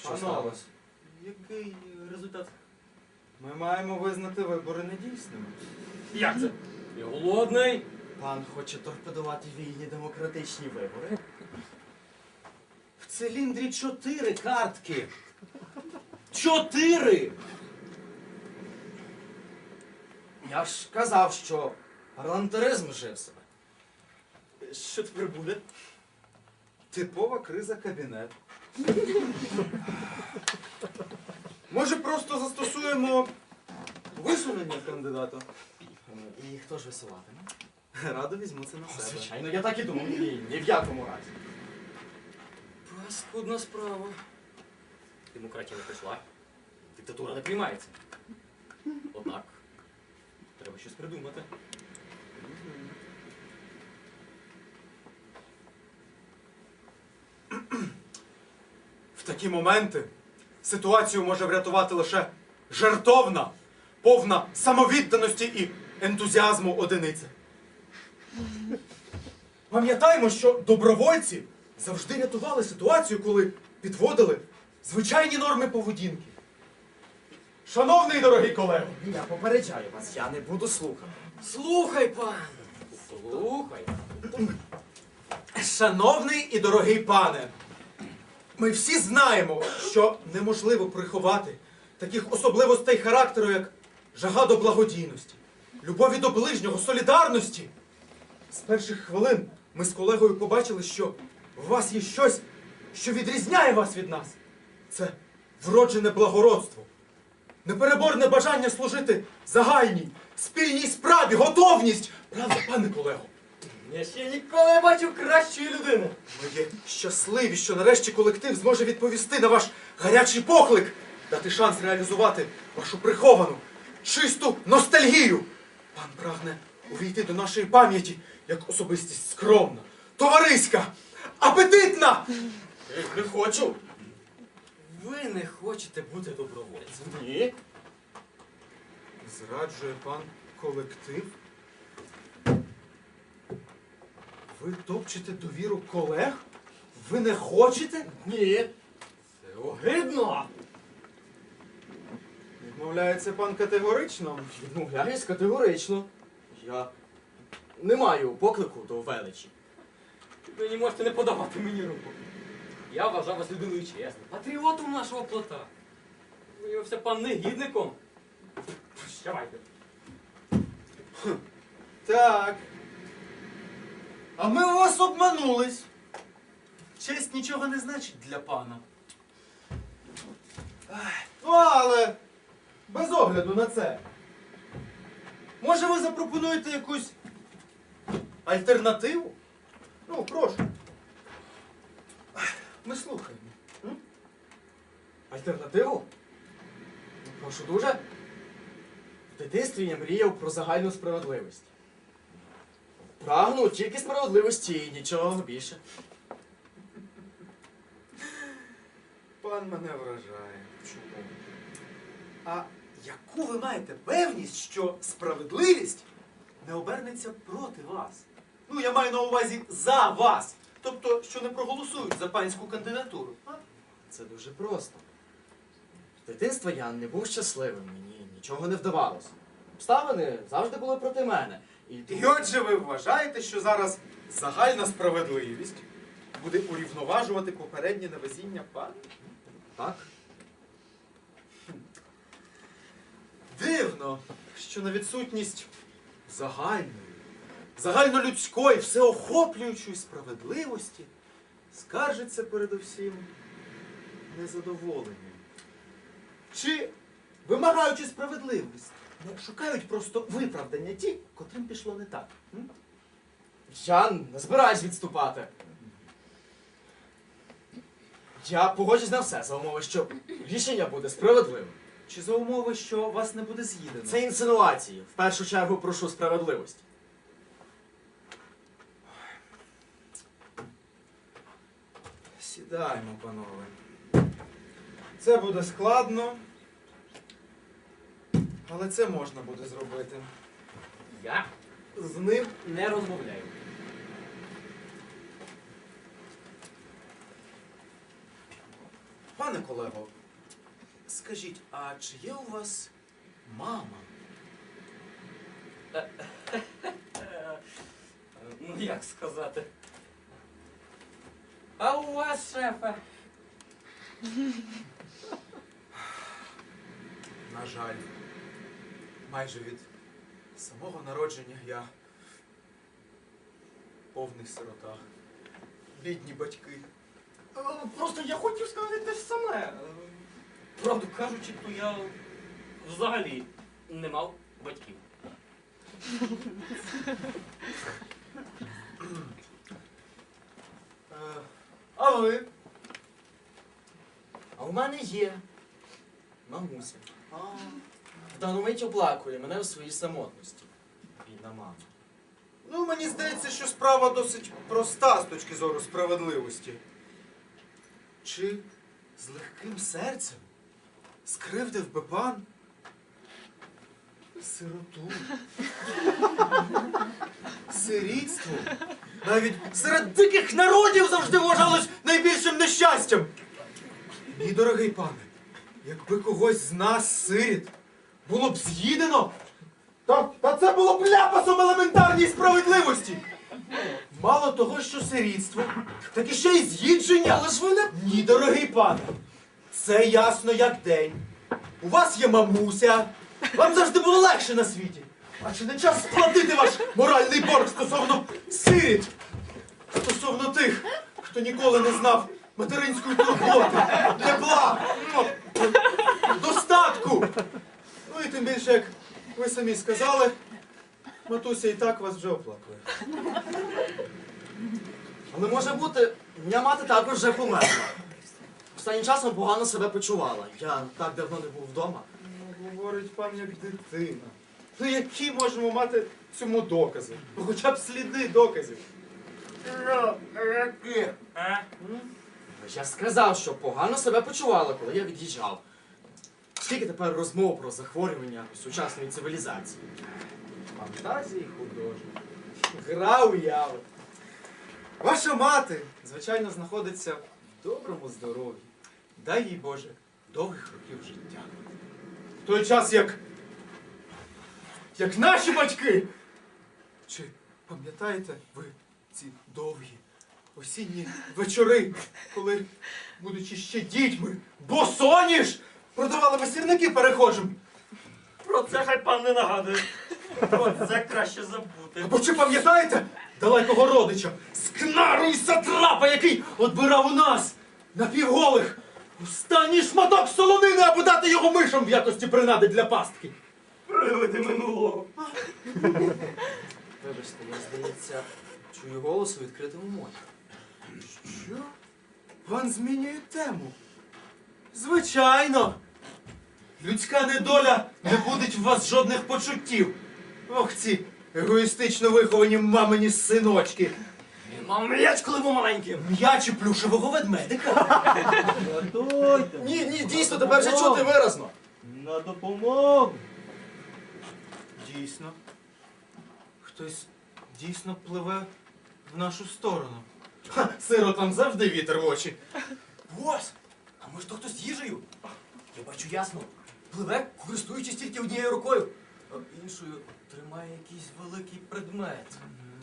Що сталося? Який результат? Ми маємо визнати вибори недійсними. Як це? Ти голодний? Пан хоче торпедувати вільні демократичні вибори. В циліндрі чотири картки. Чотири! Я ж казав, що парламентаризм жив себе. Що тепер буде? Типова криза кабінету. Може, просто застосуємо висунення кандидата? І хто ж висуватиме? Радо візьму це на себе. Звичайно, я так і думав. Ні, ні в якому разі. Паскудна справа. Демократія не прийшла. Диктатура не приймається. Однак, треба щось придумати. Такі моменти ситуацію може врятувати лише жертовна, повна самовідданості і ентузіазму одиниця. Пам'ятаємо, що добровольці завжди рятували ситуацію, коли підводили звичайні норми поведінки. Шановний дорогий колего, Я попереджаю вас, я не буду слухати. Слухай, пан! Слухай! Шановний і дорогий пане, ми всі знаємо, що неможливо приховати таких особливостей характеру, як жага до благодійності, любові до ближнього, солідарності. З перших хвилин ми з колегою побачили, що в вас є щось, що відрізняє вас від нас. Це вроджене благородство, непереборне бажання служити загальній, спільній справі, готовність. Правда, пане колего? Я ще ніколи не бачив кращої людини. Ми є щасливі, що нарешті колектив зможе відповісти на ваш гарячий поклик, дати шанс реалізувати вашу приховану, чисту ностальгію. Пан прагне увійти до нашої пам'яті як особистість скромна, товариська, апетитна. Я не хочу. Ви не хочете бути добровольцем. Ні. Зраджує пан колектив. Ви топчете довіру колег? Ви не хочете? Ні. Це огидно. Відмовляється пан категорично. Відмовляюсь категорично. Я не маю поклику до величі. Ви не можете не подавати мені руку. Я вважав вас людиною чесною, патріотом нашого плота. Виявився пан негідником. Прощавайте. Так. А ми у вас обманулись. Честь нічого не значить для пана. Ну, але без огляду на це. Може, ви запропонуєте якусь альтернативу? Ну, прошу. Ми слухаємо. Альтернативу? Ну, Прошу дуже. В дитинстві я мріяв про загальну справедливість. Прагну тільки справедливості і нічого більше. Пан мене вражає. Чому? А яку ви маєте певність, що справедливість не обернеться проти вас? Ну, я маю на увазі за вас. Тобто, що не проголосують за панську кандидатуру. А? Це дуже просто. З дитинства я не був щасливим, мені нічого не вдавалося. Обставини завжди були проти мене. І, отже, ви вважаєте, що зараз загальна справедливість буде урівноважувати попереднє невезіння пана? Так? Дивно, що на відсутність загальної, загальнолюдської, всеохоплюючої справедливості скаржиться передусім незадоволенням. Чи, вимагаючи справедливості, шукають просто виправдання ті, котрим пішло не так. м? Не збираюсь відступати. Я погоджусь на все за умови, що рішення буде справедливим. Чи за умови, що вас не буде з'їдено? Це інсинуації. В першу чергу прошу справедливості. Сідаємо, панове. Це буде складно, але це можна буде зробити. Я З ним не розмовляю. Пане колего, скажіть, а чи є у вас мама? Е, Ну, як сказати? А у вас, шефе? На жаль, майже від самого народження я повний сирота. Бідні батьки. Е, Просто я хотів сказати те ж саме. Правду кажучи, то я взагалі не мав батьків. Е, а ви? А у мене є мамуся. Дану мить оплакує мене в своїй самотності. Бідна мама. Ну, мені здається, що справа досить проста з точки зору справедливості. Чи з легким серцем скривдив би пан сироту? Сирітство навіть серед диких народів завжди вважалось найбільшим нещастям. Ні, дорогий пане, якби когось з нас сиріт було б з'їдено, та, та це було б ляпасом елементарній справедливості. Мало того, що сирітство, так і ще й з'їдження. Але ж ви не... Ні, дорогий пане, це ясно як день. У вас є мамуся, вам завжди було легше на світі. А чи не час сплатити ваш моральний борг стосовно сиріт? Стосовно тих, хто ніколи не знав материнської турботи, тепла, достатку. Ну тим більше, як ви самі сказали, матуся і так вас вже оплакує. Але може бути, моя мати також вже померла. Останнім часом погано себе почувала. Я так давно не був вдома. Ну, говорить пан як дитина. Ну які можемо мати цьому докази? Ну, хоча б сліди доказів. Я ж сказав, що погано себе почувала, коли я від'їжджав. Скільки тепер розмов про захворювання сучасної цивілізації? Фантазії художник. Гра уяви. Ваша мати, звичайно, знаходиться в доброму здоров'ї. Дай їй Боже довгих років життя. В той час, як. як наші батьки. Чи пам'ятаєте ви ці довгі осінні вечори, коли, будучи ще дітьми, босоніж, продавали весірники перехожим? Про це хай пан не нагадує. Про це краще забути. Або чи пам'ятаєте далекого родича скнару і сатрапа, який отбирав у нас напівголих останній шматок солонини, аби дати його мишам в якості принади для пастки? Привиди минулого. Вибачте, я здається, чую голос у відкритому морі. Що? Пан змінює тему. Звичайно. Людська недоля не будить в вас жодних почуттів. Ох, ці егоїстично виховані мамині синочки. Він мав м'яч, коли був маленьким. М'ячі плюшевого ведмедика. Ні, ні, дійсно, тепер вже чути виразно. На допомогу! Дійсно. Хтось дійсно пливе в нашу сторону. Ха, сиротам завжди вітер в очі. Ось! А може то хтось з їжею? Я бачу ясно. Пливе, користуючись тільки однією рукою, а іншою тримає якийсь великий предмет.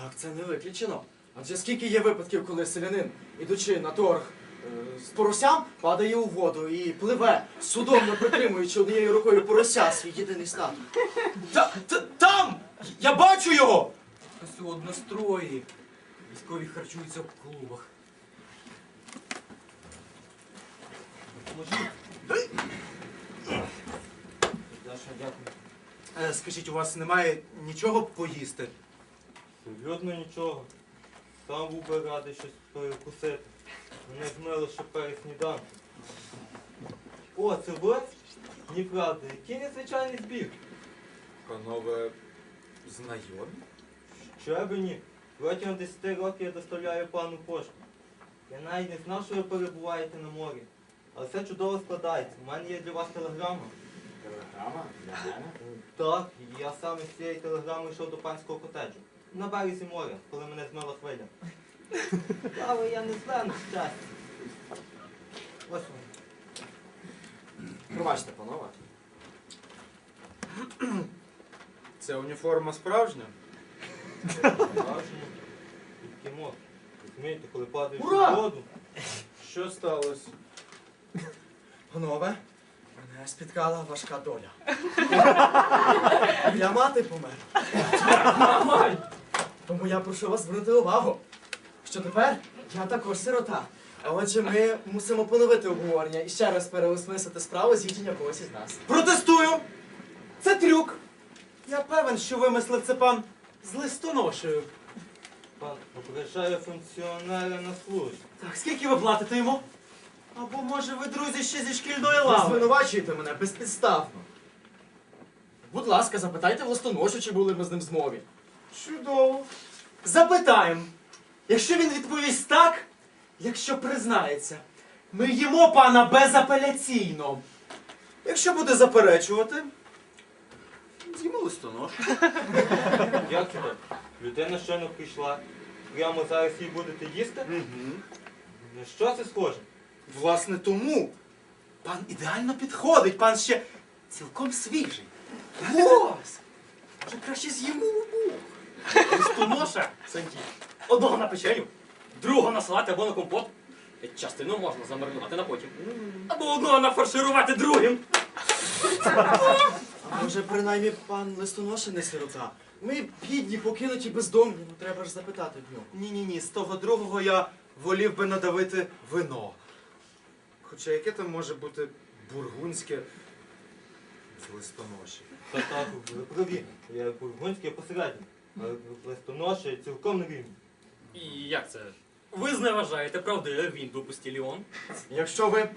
Так, це не виключено. Адже скільки є випадків, коли селянин, ідучи на торг е, з поросям, падає у воду і пливе, судомно притримуючи однією рукою порося, свій єдиний статок. Та, та, там! Я бачу його! Ось у однострої. Військові харчуються в клубах. Даша, дякую. Е, скажіть, у вас немає нічого поїсти? Серйозно нічого. Сам був би радий щось перекусити. Мене змило ще перед сніданком. О, це ви? Ні, правда, який незвичайний збір. Панове, знайомі? Ще би ні. Протягом 10 років я доставляю пану пошту. Я навіть не знав, що ви перебуваєте на морі. Але все чудово складається. У мене є для вас телеграма. Телеграма? Так, я саме з цієї телеграми йшов до панського котеджу. На березі моря, коли мене змила хвиля. Але я не злену щастя. Ось воно. Пробачте, панове. Це уніформа справжня? Бачимо. І кіно. Розумієте, коли падаєш Ура! воду, Що сталося? Панове, спіткала важка доля. Моя мати помер. Тому я прошу вас звернути увагу, що тепер я також сирота. А отже, ми мусимо поновити обговорення і ще раз переосмислити справу з'їдження когось із нас. Протестую! Це трюк! Я певен, що вимислив це пан з листоношею. пан ображає функціонера на службі. Так, скільки ви платите йому? Або може ви друзі ще зі шкільної Ви лави? звинувачуєте мене безпідставно. Будь ласка, запитайте в листоношу, чи були ми з ним в змові. Чудово. Запитаємо. Якщо він відповість так, якщо признається, ми їмо пана безапеляційно. Якщо буде заперечувати, з'їмо листонош. Як це? Людина щойно прийшла. Прямо зараз її будете їсти? На що це схоже? Власне тому пан ідеально підходить, пан ще цілком свіжий. Ось! Може краще з'їмо обох. Листоноша, Санті. Одного на печеню, другого на салат або на компот. Частину можна замаринувати на потім. Або одного нафарширувати другим. А може, принаймні, пан листоноша не сирота? Ми бідні, покинуті бездомні, ну треба ж запитати в нього. Ні-ні-ні, з того другого я волів би надавити вино. Хоча яке там може бути бургунське з листоноші? Та так, ви праві. Я бургунський посередній. Але листоноша цілком не рівні. І як це? Ви зневажаєте правдиве він був постіліон. Якщо ви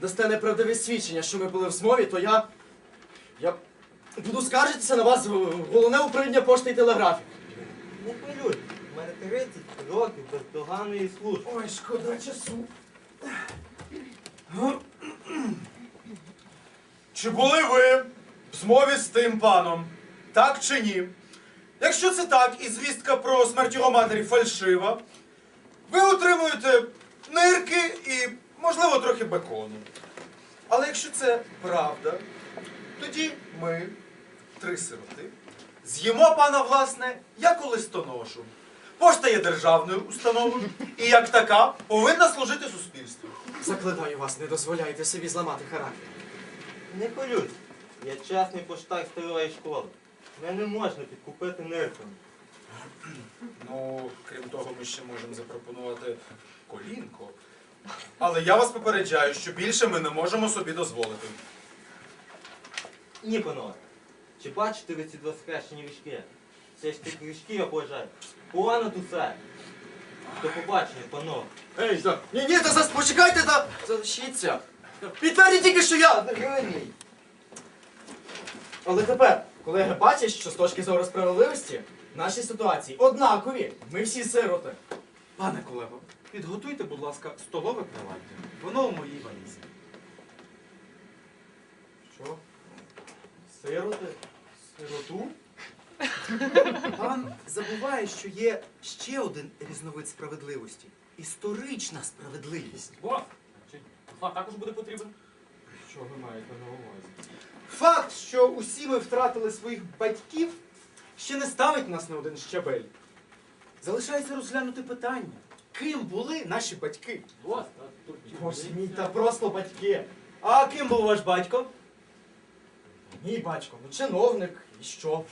дасте неправдиве свідчення, що ми були в змові, то я. Я буду скаржитися на вас в головне управління пошти і телеграфії. Не хвилюй, у мене 30 років бездоганної служби. Ой, шкода часу. Чи були ви в змові з тим паном? Так чи ні? Якщо це так, і звістка про смерть його матері фальшива, ви отримуєте нирки і, можливо, трохи бекону. Але якщо це правда, тоді ми, три сироти, з'їмо пана, власне, як у листоношу. Пошта є державною установою і як така повинна служити суспільству. Заклинаю вас, не дозволяйте собі зламати характер. Не хвилюйся. Я чесний поштар старої школи. Мене не можна підкупити нирками. Ну, крім того, ми ще можемо запропонувати колінко. Але я вас попереджаю, що більше ми не можемо собі дозволити. Ні, панове. Чи бачите ви ці два схрещені річки? Це ж ті річки я поважаю. Понад усе. До побачення, панове. Ей, так. Ні, ні, та зас почекайте та залишіться. Підтвердіть тільки, що я винний. Але тепер, колеги бачать, що з точки зору справедливості наші ситуації однакові. Ми всі сироти. Пане колего, підготуйте, будь ласка, столове приладдя. Воно у моїй валізі. Що? Сироти? Сироту? Пан забуває, що є ще один різновид справедливості. Історична справедливість. Бо, а також буде потрібен? Що ви маєте на увазі? Факт, що усі ми втратили своїх батьків, ще не ставить нас на один щабель. Залишається розглянути питання, ким були наші батьки. Боже мій, та просто батьки. А ким був ваш батько? Мій батько, ну чиновник, і що?